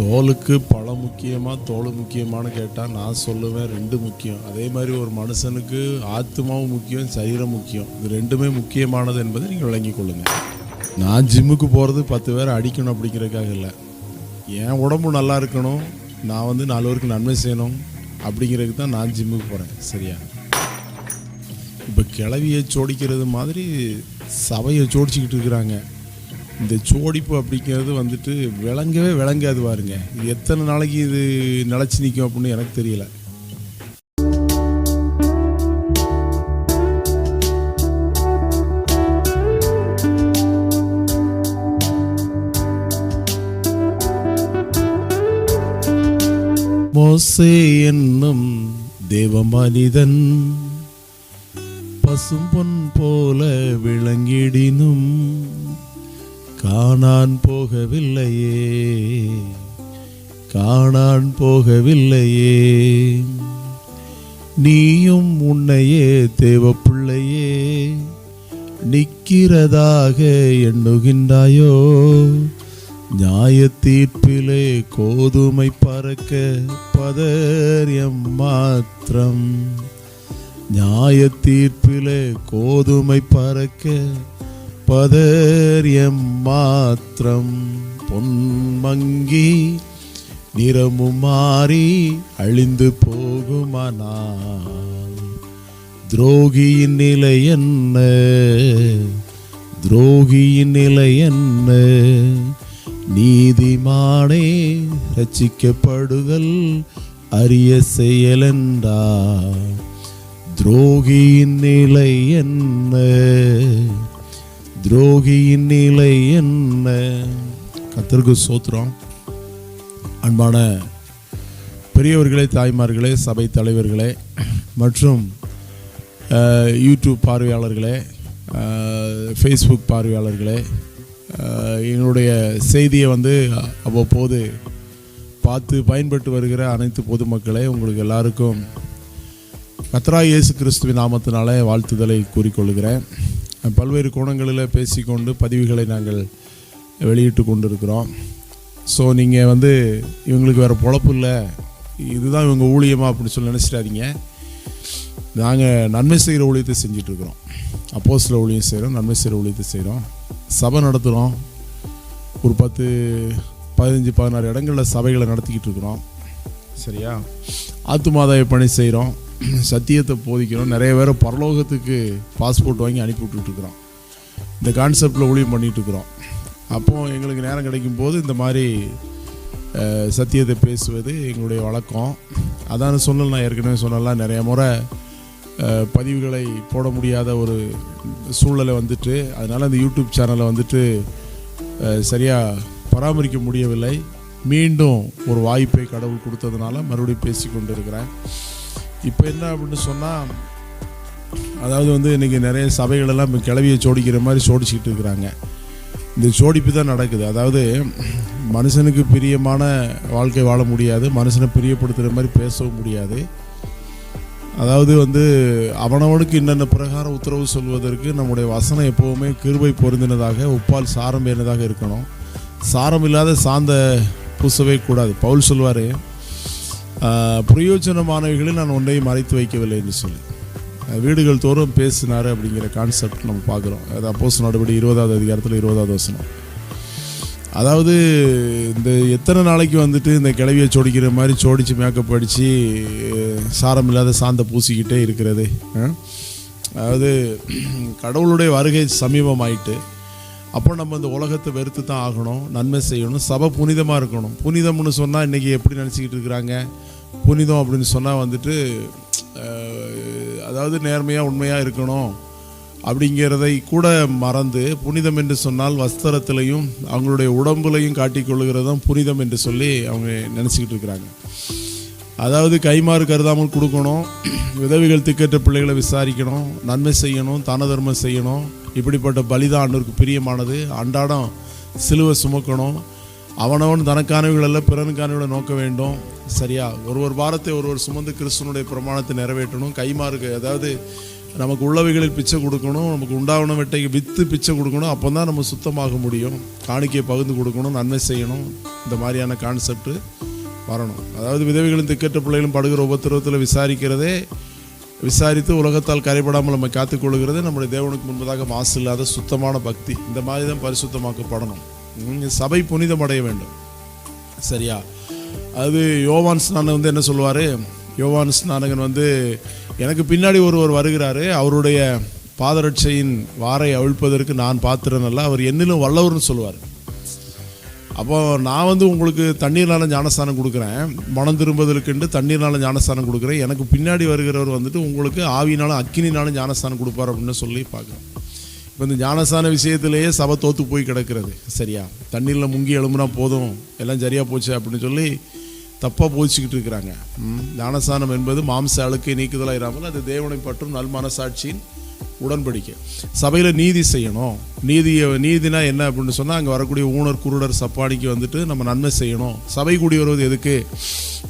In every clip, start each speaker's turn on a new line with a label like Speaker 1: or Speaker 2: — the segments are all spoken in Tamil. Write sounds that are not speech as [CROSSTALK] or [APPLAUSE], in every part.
Speaker 1: தோலுக்கு பழம் முக்கியமாக தோல் முக்கியமானு கேட்டால் நான் சொல்லுவேன் ரெண்டு முக்கியம். அதே மாதிரி ஒரு மனுஷனுக்கு ஆத்மாவும் முக்கியம் சரீரம் முக்கியம். இது ரெண்டுமே முக்கியமானது என்பதை நீங்கள் விளங்கிக் கொள்ளுங்கள் நான் ஜிம்முக்கு போகிறது பத்து பேரை அடிக்கணும் அப்படிங்கிறதுக்காக இல்லை. என் உடம்பு நல்லா இருக்கணும் நான் வந்து நாலு பேருக்கு நன்மை செய்யணும் அப்படிங்கிறதுக்கு தான் நான் ஜிம்முக்கு போகிறேன் சரியா? இப்போ கிளவியை சோடிக்கிறது மாதிரி சபையை சோடிச்சுக்கிட்டு இருக்கிறாங்க. இந்த சோடிப்பு அப்படிங்கிறது வந்துட்டு விளங்கவே விளங்காது பாருங்க. இது எத்தனை நாளைக்கு இது நிலச்சி நிற்கும் அப்படின்னு எனக்கு தெரியல. மோசே என்னும் தேவ மனிதன் பசும்பொன் போல விளங்கிடினும் காணான் போகவில்லையே. காணான் போகவில்லையே. நீயும் உன்னையே தேவ பிள்ளையே நிற்கிறதாக எண்ணுகின்றாயோ? நியாய தீர்ப்பிலே கோதுமை பறக்க பதரியம் மாத்திரம். நியாய தீர்ப்பிலே கோதுமை பறக்க பதறியம் மாத்திரம் பொன்மங்கி நிறமும் மாறி அழிந்து போகுமானால். துரோகியின் நிலை என்ன? துரோகியின் நிலை என்ன? நீதிமானே ரச்சிக்கப்படுதல் அரிய செயலென்றா துரோகியின் நிலை என்ன? துரோகியின் நிலை என்ன? கத்தருக்கு சோத்திரம் அன்பான பெரியவர்களே தாய்மார்களே சபை தலைவர்களே மற்றும் யூடியூப் பார்வையாளர்களே ஃபேஸ்புக் பார்வையாளர்களே என்னுடைய செய்தியை வந்து அவ்வப்போது பார்த்து பயன்பட்டு வருகிற அனைத்து பொதுமக்களே உங்களுக்கு எல்லாருக்கும் கத்ரா இயேசு கிறிஸ்துவின் நாமத்தினாலே வாழ்த்துதலை கூறிக்கொள்கிறேன். பல்வேறு கோணங்களில் பேசிக்கொண்டு பதிவுகளை நாங்கள் வெளியிட்டு கொண்டிருக்கிறோம். ஸோ நீங்கள் வந்து இவங்களுக்கு வேறு பொழப்பு இல்லை. இதுதான் இவங்க ஊழியமா அப்படின்னு சொல்லி நினச்சிடாதீங்க. நாங்கள் நன்மை செய்கிற ஊழியத்தை செஞ்சிட்ருக்குறோம். அப்போ சில ஊழியம் செய்கிறோம் நன்மை செய்கிற ஊழியத்தை செய்கிறோம் சபை நடத்துகிறோம் ஒரு பத்து பதினஞ்சு பதினாறு இடங்களில் சபைகளை நடத்திக்கிட்டு இருக்கிறோம் சரியா ஆத்துமாதாய பணி செய்கிறோம் [CLEARS THROAT] சத்தியத்தை போதிக்கிறோம். நிறைய பேர் பரலோகத்துக்கு பாஸ்போர்ட் வாங்கி அனுப்பி விட்டுட்டுருக்குறோம். இந்த கான்செப்டில் ஊழியம் பண்ணிகிட்ருக்குறோம் அப்போது எங்களுக்கு நேரம் கிடைக்கும் போது இந்த மாதிரி சத்தியத்தை பேசுவது எங்களுடைய வழக்கம். அதான் சொல்லலாம் நான் ஏற்கனவே சொல்லலாம் நிறைய முறை பதிவுகளை போட முடியாத ஒரு சூழலை வந்துட்டு அதனால் அந்த யூடியூப் சேனலை வந்துட்டு சரியாக பராமரிக்க முடியவில்லை. மீண்டும் ஒரு வாய்ப்பை கடவுள் கொடுத்ததுனால மறுபடியும் பேசி கொண்டு இருக்கிறேன் இப்போ என்ன அப்படின்னு சொன்னால் அதாவது வந்து இன்றைக்கி நிறைய சபைகளெல்லாம் இப்போ கிளவியை சோடிக்கிற மாதிரி சோடிச்சிக்கிட்டு இருக்கிறாங்க. இந்த சோடிப்பு தான் நடக்குது. அதாவது மனுஷனுக்கு பிரியமான வாழ்க்கை வாழ முடியாது மனுஷனை பிரியப்படுத்துகிற மாதிரி பேசவும் முடியாது. அதாவது வந்து அவனவனுக்கு இன்னென்ன பிரகாரம் உத்தரவு சொல்வதற்கு நம்முடைய வசனம் எப்போவுமே கிருபை பொருந்தினதாக உப்பால் சாரம் ஏறினதாக இருக்கணும். சாரம் இல்லாத சாந்த பூசவே கூடாது. பவுல் சொல்வார் பிரயோஜனமானவைகளில் நான் ஒன்றையும் மறைத்து வைக்கவில்லை என்று சொல்லி. வீடுகள் தோறும் பேசினார் அப்படிங்கிற கான்செப்ட் நம்ம பார்க்குறோம். அது அப்போஸ் நடுபடி இருபதாவது அதிகாரத்தில் இருபதாவது வசனம். அதாவது இந்த எத்தனை நாளைக்கு வந்துட்டு இந்த கிளவியை சோடிக்கிற மாதிரி சோடிச்சு மேக்கப் அடித்து சாரம் இல்லாத சாந்த பூசிக்கிட்டே இருக்கிறது. அதாவது கடவுளுடைய வருகை சமீபமாயிட்டு அப்போ நம்ம இந்த உலகத்தை வெறுத்து தான் ஆகணும் நன்மை செய்யணும் சபை புனிதமாக இருக்கணும். புனிதம்னு சொன்னால் இன்றைக்கி எப்படி நினச்சிக்கிட்டு இருக்கிறாங்க? புனிதம் அப்படின்னு சொன்னால் வந்துட்டு அதாவது நேர்மையாக உண்மையாக இருக்கணும் அப்படிங்கிறதை கூட மறந்து புனிதம் என்று சொன்னால் வஸ்திரத்திலையும் அவங்களுடைய உடம்புலையும் காட்டிக்கொள்கிறது தான் புனிதம் என்று சொல்லி அவங்க நினச்சிக்கிட்டு இருக்கிறாங்க. அதாவது கைமாறு கருதாமல் கொடுக்கணும் உதவிகள் திக்கற்ற பிள்ளைகளை விசாரிக்கணும் நன்மை செய்யணும் தான தர்மம் செய்யணும். இப்படிப்பட்ட பலிதான் அன்னருக்கு பிரியமானது. அன்றாடம் சிலுவை சுமக்கணும். அவனவன் தனக்கானவைகள் அல்ல பிறனுக்கானவர்களை நோக்க வேண்டும். சரியா? ஒரு ஒரு வாரத்தை ஒருவர் சுமந்து கிறிஸ்துவனுடைய பிரமாணத்தை நிறைவேற்றணும். கைமாறுக்கு அதாவது நமக்கு உள்ளவைகளில் பிச்சை கொடுக்கணும் நமக்கு உண்டாவனவற்றை விற்று பிச்சை கொடுக்கணும் அப்போ தான் நம்ம சுத்தமாக முடியும். காணிக்கையை பகிர்ந்து கொடுக்கணும் நன்மை செய்யணும். இந்த மாதிரியான கான்செப்ட் வரணும். அதாவது விதவைகளும் திக்கற்ற பிள்ளைகளும் படுகிற உபத்திரவத்தில் விசாரிக்கிறதே விசாரித்து உலகத்தால் கரைபடாமல் நம்ம காத்துக்கொள்கிறது நம்முடைய தேவனுக்கு முன்பதாக மாசு இல்லாத சுத்தமான பக்தி. இந்த மாதிரி தான் பரிசுத்தமாக்கப்படணும் சபை புனிதம் அடைய வேண்டும். சரியா? அது யோவான் ஸ்நானன் வந்து என்ன சொல்லுவார்? யோவான் ஸ்நானகன் வந்து எனக்கு பின்னாடி ஒருவர் வருகிறாரு அவருடைய பாதரட்சையின் வாரை அவிழ்ப்பதற்கு நான் பார்த்துறேனல்ல அவர் என்னிலும் வல்லவர்னு சொல்லுவார். அப்போ நான் வந்து உங்களுக்கு தண்ணீர்னால ஞானஸ்தானம் கொடுக்குறேன் மனம் திரும்புதலுக்குண்டு தண்ணீர்னால ஞானஸ்தானம் கொடுக்குறேன் எனக்கு பின்னாடி வருகிறவர் வந்துட்டு உங்களுக்கு ஆவினாலும் அக்கினினாலும் ஞானஸ்தானம் கொடுப்பார் அப்படின்னு சொல்லி பார்க்குறேன் இப்போ இந்த ஞானஸ்தான விஷயத்திலேயே சபை தோத்து போய் கிடக்கிறது சரியா? தண்ணீரில் முங்கி எழும்புனா போதும் எல்லாம் சரியாக போச்சு அப்படின்னு சொல்லி தப்பாக போதிச்சுக்கிட்டு இருக்கிறாங்க. ஞானஸ்தானம் என்பது மாம்ச அழுக்கை நீக்குதலாக இராமல் அது தேவனை பற்றும் நல் மனசாட்சியின் உடன்படிக்கை. சபையில் நீதி செய்யணும். நீதியை நீதினா என்ன அப்படின்னு சொன்னால் அங்கே வரக்கூடிய ஊனர் குருடர் சப்பானிக்கு வந்துட்டு நம்ம நன்மை செய்யணும். சபை கூடி வருவது எதுக்கு?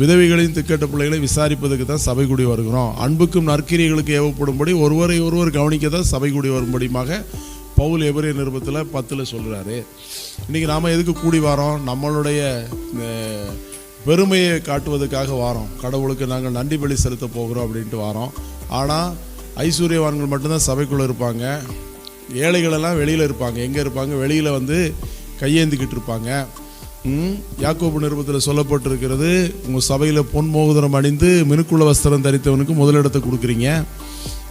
Speaker 1: விதவைகளையும் திக்கட்ட பிள்ளைகளை விசாரிப்பதுக்கு தான் சபை கூடி வருகிறோம். அன்புக்கும் நற்கிரியர்களுக்கு ஏவப்படும்படி ஒருவரை ஒருவர் கவனிக்க தான் சபை கூடி வரும்படியுமாக பவுல் எவரே நிருபத்தில் பத்தில் சொல்கிறாரு இன்றைக்கி நாம் எதுக்கு கூடி வரோம்? நம்மளுடைய பெருமையை காட்டுவதற்காக வாரோம். கடவுளுக்கு நாங்கள் நன்றி பலி செலுத்த போகிறோம் அப்படின்ட்டு வாரோம். ஆனால் ஐஸ்வர்யவான்கள் மட்டும்தான் சபைக்குள்ளே இருப்பாங்க. ஏழைகளெல்லாம் வெளியில் இருப்பாங்க. எங்கே இருப்பாங்க? வெளியில் வந்து கையேந்திக்கிட்டு இருப்பாங்க. யாக்கோபு நிருபத்தில் சொல்லப்பட்டிருக்கிறது உங்கள் சபையில் பொன் மோதிரம் அணிந்து மினுக்குள்ள வஸ்திரம் தரித்தவனுக்கு முதலிடத்தை கொடுக்குறீங்க.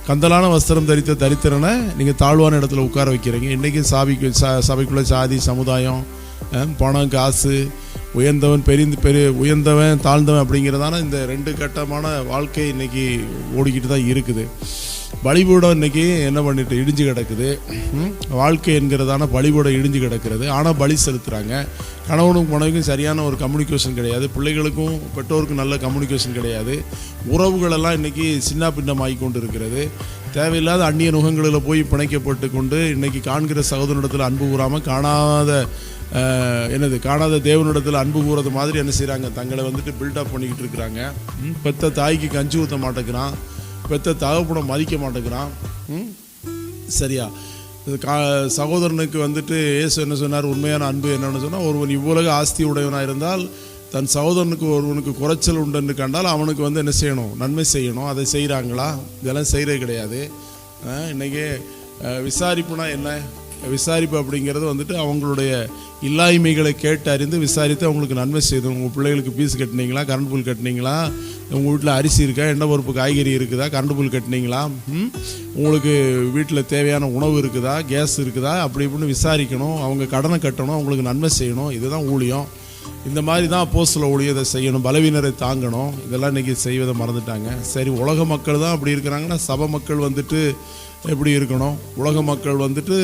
Speaker 1: கந்தலான வஸ்திரம் தரித்த தரித்திரனை நீங்கள் தாழ்வான இடத்துல உட்கார வைக்கிறீங்க. இன்றைக்கி சாபிக்கு ச சபைக்குள்ளே சாதி சமுதாயம் பணம் காசு உயர்ந்தவன் பெரிந்து பெரிய உயர்ந்தவன் தாழ்ந்தவன் அப்படிங்கிறதான இந்த ரெண்டு கட்டமான வாழ்க்கை இன்னைக்கு ஓடிக்கிட்டு தான் இருக்குது. பலிபீடம் இன்னைக்கு என்ன பண்ணிட்டு இடிஞ்சு கிடக்குது. வாழ்க்கை என்கிறதான பலிபீடம் இடிஞ்சு கிடக்கிறது. ஆனால் பலி செலுத்துகிறாங்க கணவனுக்கும் மனைவிக்கும் சரியான ஒரு கம்யூனிகேஷன் கிடையாது. பிள்ளைகளுக்கும் பெற்றோருக்கும் நல்ல கம்யூனிகேஷன் கிடையாது. உறவுகளெல்லாம் இன்றைக்கி சின்ன பின்னமாகி கொண்டு இருக்கிறது தேவையில்லாத அந்நிய நுகங்களில் போய் பிணைக்கப்பட்டு கொண்டு இன்றைக்கி காண்கிற சகோதரனிடத்தில் அன்பு கூறாமல் காணாத என்னது காணாத தேவனிடத்தில் அன்பு கூறது மாதிரி என்ன செய்கிறாங்க தங்களை வந்துட்டு பில்டப் பண்ணிக்கிட்டு இருக்கிறாங்க. பெத்த தாய்க்கு கஞ்சி ஊற்ற மாட்டேங்கிறான். பெத்த தகப்பனை மதிக்க மாட்டேங்கிறான். ம்? சரியா. கா சகோதரனுக்கு வந்துட்டு ஏசு என்ன சொன்னார்? உண்மையான அன்பு என்னென்னு சொன்னால் ஒருவன் இவ்வுலக ஆஸ்தி உடையவனாக இருந்தால் தன் சகோதரனுக்கு ஒருவனுக்கு குறைச்சல் உண்டுன்னு கண்டால் அவனுக்கு வந்து என்ன செய்யணும்? நன்மை செய்யணும். அதை செய்கிறாங்களா இதெல்லாம் செய்கிறது கிடையாது. இன்றைக்கி விசாரிப்புனா என்ன? விசாரிப்பு அப்படிங்கிறது வந்துட்டு அவங்களுடைய இல்லாய்மைகளை கேட்டு அறிந்து விசாரித்து அவங்களுக்கு நன்மை செய்தோம். உங்கள் பிள்ளைகளுக்கு பீஸ் கட்டினீங்களா? கரண்ட் பில் கட்டினீங்களா? உங்கள் வீட்டில் அரிசி இருக்கா? எண்ணெய் பருப்பு காய்கறி இருக்குதா? கரண்ட் பில் கட்டினீங்களா? உங்களுக்கு வீட்டில் தேவையான உணவு இருக்குதா? கேஸ் இருக்குதா? அப்படி இப்படின்னு விசாரிக்கணும். அவங்க கடனை கட்டணும். அவங்களுக்கு நன்மை செய்யணும். இதுதான் ஊழியம். இந்த மாதிரி தான் அப்போஸ்தல ஊழியத்தை செய்யணும் பலவீனரை தாங்கணும். இதெல்லாம் இன்னைக்கு செய்வதை மறந்துட்டாங்க. சரி உலக மக்கள் தான் அப்படி இருக்கிறாங்கன்னா சபை மக்கள் வந்துட்டு எப்படி இருக்கணும்? உலக மக்கள் வந்துட்டு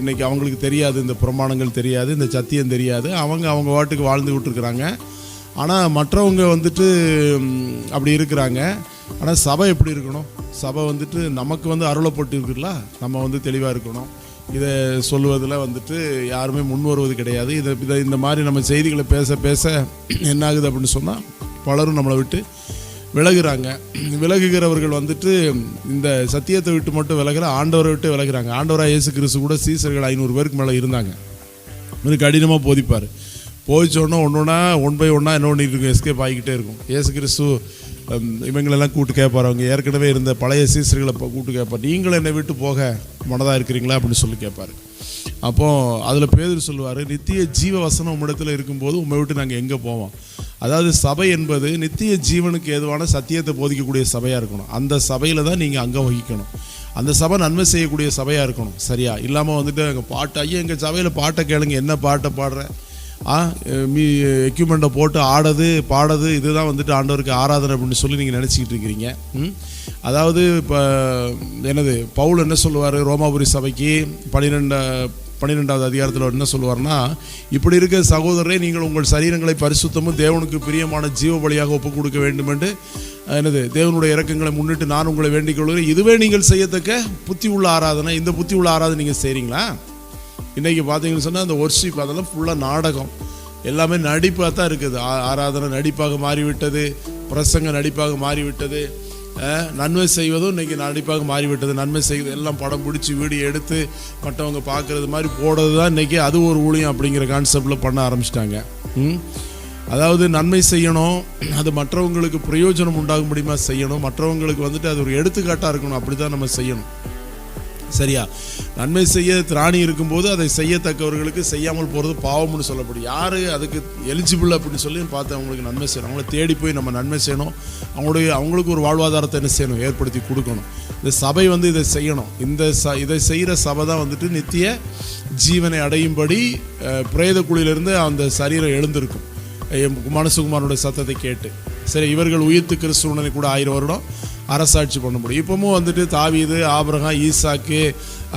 Speaker 1: இன்னைக்கு அவங்களுக்கு தெரியாது இந்த பிரமாணங்கள் தெரியாது இந்த சத்தியம் தெரியாது. அவங்க அவங்க வாட்டுக்கு வாழ்ந்துக்கிட்டு இருக்கிறாங்க ஆனால் மற்றவங்க வந்துட்டு அப்படி இருக்கிறாங்க. ஆனால் சபை எப்படி இருக்கணும்? சபை வந்துட்டு நமக்கு வந்து அருளப்பட்டு இருக்குல்ல நம்ம வந்து தெளிவாக இருக்கணும். இதை சொல்லுவதில் வந்துட்டு யாருமே முன் வருவது கிடையாது. இதை இதை இந்த மாதிரி நம்ம செய்திகளை பேச பேச என்ன ஆகுது அப்படின்னு சொன்னால் பலரும் நம்மளை விட்டு விலகுறாங்க. விலகுகிறவர்கள் வந்துட்டு இந்த சத்தியத்தை விட்டு மட்டும் விலகல ஆண்டவரை விட்டு விலகிறாங்க. ஆண்டவராக இயேசு கிறிஸ்து கூட சீசர்கள் ஐநூறு பேருக்கு மேலே இருந்தாங்க. இது கடினமாக போதிப்பார். போதிச்சோடனே ஒன்று ஒன்றா ஒன் பை ஒன்றா என்ன ஒன்று இருக்கும்? எஸ்கேப் ஆகிக்கிட்டே இருக்கும். இயேசு கிறிஸ்து இவங்களெல்லாம் கூட்டு கேட்பார் அவங்க ஏற்கனவே இருந்த பழைய சீசர்களை இப்போ கூட்டு கேட்பார் நீங்களும் என்னை விட்டு போக மனதாக இருக்கிறீங்களா அப்படின்னு சொல்லி கேட்பார் அப்போ அதில் பேதர் சொல்லுவார் நித்திய ஜீவ வசனம் உம்மிடத்தில் இருக்கும்போது உண்மை விட்டு நாங்கள் எங்கே போவோம்? அதாவது சபை என்பது நித்திய ஜீவனுக்கு ஏதுவான சத்தியத்தை போதிக்கக்கூடிய சபையாக இருக்கணும். அந்த சபையில் தான் நீங்கள் அங்கே வகிக்கணும். அந்த சபை நன்மை செய்யக்கூடிய சபையாக இருக்கணும். சரியா? இல்லாமல் வந்துட்டு எங்கள் பாட்டு ஐயா எங்கள் சபையில் பாட்டை கேளுங்க. என்ன பாட்டை பாடுற? மீ எக்யூப்மெண்ட்டை போட்டு ஆடது பாடது இதுதான் வந்துட்டு ஆண்டவருக்கு ஆராதனை அப்படின்னு சொல்லி நீங்கள் நினச்சிக்கிட்டு இருக்கிறீங்க. அதாவது இப்போ என்னது பவுல் என்ன சொல்லுவார்? ரோமாபுரி சபைக்கு பன்னிரெண்டு பன்னிரெண்டாவது அதிகாரத்தில் என்ன சொல்லுவார்னா இப்படி இருக்க சகோதரரே நீங்கள் உங்கள் சரீரங்களை பரிசுத்தமும் தேவனுக்கு பிரியமான ஜீவ பலியாக ஒப்புக் கொடுக்க வேண்டும் என்று என்னது தேவனுடைய இறக்கங்களை முன்னிட்டு நான் உங்களை வேண்டிக் கொள்கிறேன். இதுவே நீங்கள் செய்யத்தக்க புத்தி உள்ள ஆராதனை. இந்த புத்தி உள்ள ஆராதனை நீங்கள் செய்கிறீங்களா இன்றைக்கி பார்த்தீங்கன்னு சொன்னால் அந்த ஒர்ஷிப் அதெல்லாம் ஃபுல்லாக நாடகம். எல்லாமே நடிப்பாக தான் இருக்குது. ஆ- ஆராதனை நடிப்பாக மாறிவிட்டது பிரசங்க நடிப்பாக மாறிவிட்டது நன்மை செய்வதும் இன்றைக்கி நடிப்பாக மாறிவிட்டது. நன்மை செய்வது எல்லாம் படம் பிடிச்சி வீடியோ எடுத்து மற்றவங்க பார்க்குறது மாதிரி போடுறது தான் இன்றைக்கி அது ஒரு ஊழியம் அப்படிங்கிற கான்செப்டில் பண்ண ஆரம்பிச்சிட்டாங்க. அதாவது நன்மை செய்யணும் அது மற்றவங்களுக்கு பிரயோஜனம் உண்டாகும்படிமா செய்யணும். மற்றவங்களுக்கு வந்துட்டு அது ஒரு எடுத்துக்காட்டாக இருக்கணும். அப்படி தான் நம்ம செய்யணும். சரியா? நன்மை செய்ய திராணி இருக்கும்போது அதை செய்யத்தக்கவர்களுக்கு செய்யாமல் போகிறது பாவம்னு சொல்லப்படும். யார் அதுக்கு எலிஜிபிள் அப்படின்னு சொல்லி பார்த்து அவங்களுக்கு நன்மை செய்யணும். அவங்கள தேடி போய் நம்ம நன்மை செய்யணும். அவங்களுடைய அவங்களுக்கு ஒரு வாழ்வாதாரத்தை என்ன செய்யணும்? ஏற்படுத்தி கொடுக்கணும். இந்த சபை வந்து இதை செய்யணும். இந்த ச இதை செய்கிற சபை தான் வந்துட்டு நித்திய ஜீவனை அடையும்படி பிரேத குழியிலிருந்து அந்த சரீரம் எழுந்திருக்கும். மனசுகுமாரனுடைய சத்தத்தை கேட்டு. சரி இவர்கள் உயிர்த்து கிறிஸ்துவனை கூட ஆயிரம் வருடம். அரசாட்சி பண்ண முடியும். இப்பவும் வந்துட்டு தாவீது ஆபரகம் ஈசாக்கு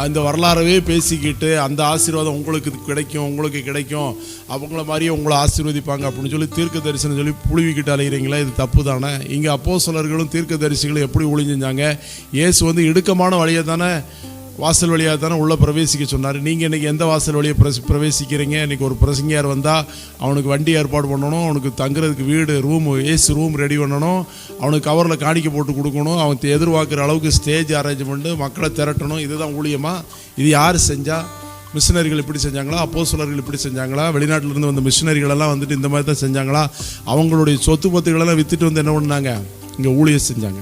Speaker 1: அந்த வரலாறவே பேசிக்கிட்டு அந்த ஆசீர்வாதம் உங்களுக்கு கிடைக்கும் உங்களுக்கு கிடைக்கும். அவங்கள மாதிரியே உங்களை ஆசீர்வதிப்பாங்க அப்படின்னு சொல்லி தீர்க்க தரிசனம் சொல்லி புழுவிக்கிட்டு அலைகிறீங்களா இது தப்பு தானே? இங்கே அப்போ சிலர்களும் தீர்க்க தரிசிகளும் எப்படி ஒளிஞ்சிருந்தாங்க இயேசு வந்து இடுக்கமான வழியை தானே வாசல் வழியாக தானே உள்ளே பிரவேசிக்க சொன்னார். நீங்கள் இன்றைக்கி எந்த வாசல் வழியை பிரசி பிரவேசிக்கிறீங்க? இன்றைக்கி ஒரு பிரசங்கியார் வந்தால் அவனுக்கு வண்டி ஏற்பாடு பண்ணணும் அவனுக்கு தங்குறதுக்கு வீடு ரூம் ஏசி ரூம் ரெடி பண்ணணும் அவனுக்கு கவரில் காணிக்க போட்டு கொடுக்கணும் அவன் எதிர்பார்க்குற அளவுக்கு ஸ்டேஜ் அரேஞ்ச்மெண்ட்டு மக்களை திரட்டணும் இதுதான் ஊழியமா? இது யார் செஞ்சால் மிஷினரிகள் இப்படி செஞ்சாங்களா? அப்போஸ்தலர்கள் இப்படி செஞ்சாங்களா? வெளிநாட்டிலேருந்து வந்த மிஷினரிகளெல்லாம் வந்துட்டு இந்த மாதிரி தான் செஞ்சாங்களா? அவங்களுடைய சொத்து பத்துகளெல்லாம் வித்துட்டு வந்து என்ன பண்ணாங்க? இங்கே ஊழியர் செஞ்சாங்க.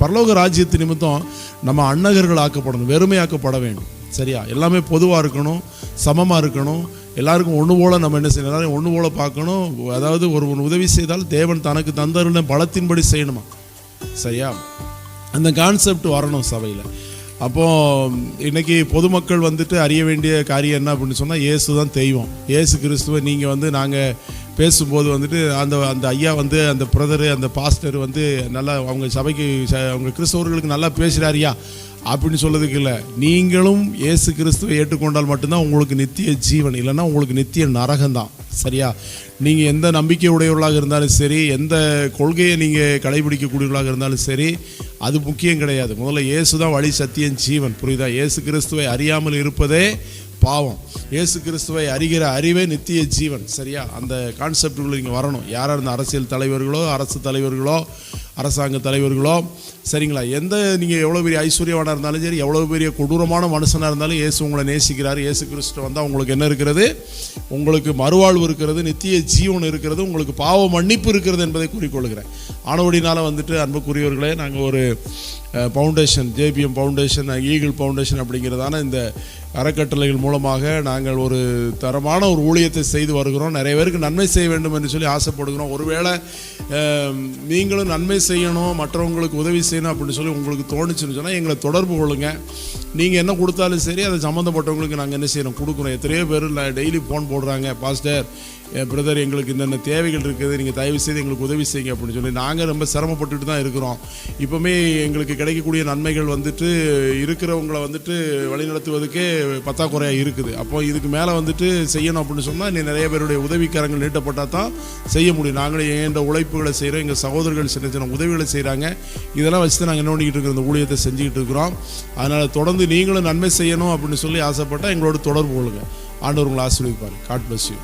Speaker 1: பரலோக ராஜ்யத்து நிமித்தம் நம்ம அன்னகர்கள் ஆக்கப்படணும் வெறுமையாக்கப்பட வேண்டும். சரியா? எல்லாமே பொதுவாக இருக்கணும் சமமாக இருக்கணும். எல்லாருக்கும் ஒன்று போல் நம்ம என்ன செய்யணும்? எல்லாரும் ஒன்று போல் பார்க்கணும். அதாவது ஒரு ஒரு உதவி செய்தால் தேவன் தனக்கு தந்தருள்ள பலத்தின்படி செய்யணுமா? சரியா? அந்த கான்செப்ட் வரணும் சபையில். அப்போ இன்னைக்கு பொதுமக்கள் வந்துட்டு அறிய வேண்டிய காரியம் என்ன அப்படின்னு சொன்னால் இயேசு தான் தெய்வம். இயேசு கிறிஸ்துவை நீங்கள் வந்து நாங்கள் பேசும்போது வந்துட்டு அந்த அந்த ஐயா வந்து அந்த பிரதரு அந்த பாஸ்டர் வந்து நல்லா அவங்க சபைக்கு ச- அவங்க கிறிஸ்தவர்களுக்கு நல்லா பேசுகிறாரியா அப்படின்னு சொல்லதுக்கு இல்லை. நீங்களும் இயேசு கிறிஸ்துவை ஏற்றுக்கொண்டால் மட்டும்தான் உங்களுக்கு நித்திய ஜீவன் இல்லைன்னா உங்களுக்கு நித்திய நரகம்தான். சரியா? நீங்கள் எந்த நம்பிக்கை உடையவர்களாக இருந்தாலும் சரி எந்த கொள்கையை நீங்கள் கடைபிடிக்கக்கூடியவர்களாக இருந்தாலும் சரி அது முக்கியம் கிடையாது. முதல்ல இயேசு தான் வழி சத்தியம் ஜீவன். புரியுதா? இயேசு கிறிஸ்துவை அறியாமல் இருப்பதே பாவம். இயேசு கிறிஸ்துவை அறிகிற அறிவே நித்திய ஜீவன். சரியா? அந்த கான்செப்டுக்குள்ள நீங்கள் வரணும். யாராக இருந்த அரசியல் தலைவர்களோ அரசு தலைவர்களோ அரசாங்க தலைவர்களோ சரிங்களா? எந்த நீங்கள் எவ்வளோ பெரிய ஐஸ்வர்யவானாக இருந்தாலும் சரி எவ்வளோ பெரிய கொடூரமான மனுஷனாக இருந்தாலும் இயேசு உங்களை நேசிக்கிறார். இயேசு கிறிஸ்து வந்தால் உங்களுக்கு என்ன இருக்கிறது? உங்களுக்கு மறுவாழ்வு இருக்கிறது நித்திய ஜீவன் இருக்கிறது உங்களுக்கு பாவ மன்னிப்பு இருக்கிறது என்பதை கூறிக்கொள்கிறேன். ஆனவடினால் வந்துட்டு அன்புக்குரியவர்களே நாங்கள் ஒரு foundation JBM foundation eagle foundation அப்படிங்கிறதான இந்த அறக்கட்டளைகள் மூலமாக நாங்கள் ஒரு தரமான ஒரு ஊழியத்தை செய்து வருகிறோம். நிறைய பேருக்கு நன்மை செய்ய வேண்டும் என்று சொல்லி ஆசைப்படுகிறோம். ஒருவேளை நீங்களும் நன்மை செய்யணும் மற்றவங்களுக்கு உதவி செய்யணும் அப்படின்னு சொல்லி உங்களுக்கு தோணுச்சுன்னு சொன்னால் எங்களை தொடர்பு கொள்ளுங்கள் நீங்கள் என்ன கொடுத்தாலும் சரி அதை சம்மந்தப்பட்டவங்களுக்கு நாங்கள் என்ன செய்யணும் கொடுக்குறோம் எத்தனையோ பேர் டெய்லி ஃபோன் போடுறாங்க. பாஸ்டர் என் பிரதர் எங்களுக்கு இந்தந்த தேவைகள் இருக்குது. நீங்கள் தயவு செய்து எங்களுக்கு உதவி செய்யுங்க அப்படின்னு சொல்லி நாங்கள் ரொம்ப சிரமப்பட்டுட்டு தான் இருக்கிறோம். இப்போவுமே எங்களுக்கு கிடைக்கக்கூடிய நன்மைகள் வந்துட்டு இருக்கிறவங்கள வந்துட்டு வழிநடத்துவதுக்கே பத்தாக்குறையாக இருக்குது. அப்போ இதுக்கு மேலே வந்துட்டு செய்யணும் அப்படின்னு சொன்னால் நீ நிறைய பேருடைய உதவிக்காரங்கள் நீட்டப்பட்டால் தான் செய்ய முடியும். நாங்களே எந்த உழைப்புகளை செய்கிறோம் எங்கள் சகோதரர்கள் சின்ன சின்ன உதவிகளை செய்கிறாங்க இதெல்லாம் வச்சு தான் நாங்கள் என்ன பண்ணிக்கிட்டு இருக்கிற இந்த ஊழியத்தை செஞ்சுக்கிட்டு இருக்கிறோம். அதனால் தொடர்ந்து நீங்களும் நன்மை செய்யணும் அப்படின்னு சொல்லி ஆசைப்பட்டால் எங்களோட தொடர்பு கொள்ளுங்கள் ஆண்டவர் உங்களை ஆசீர்வதிப்பார். God bless you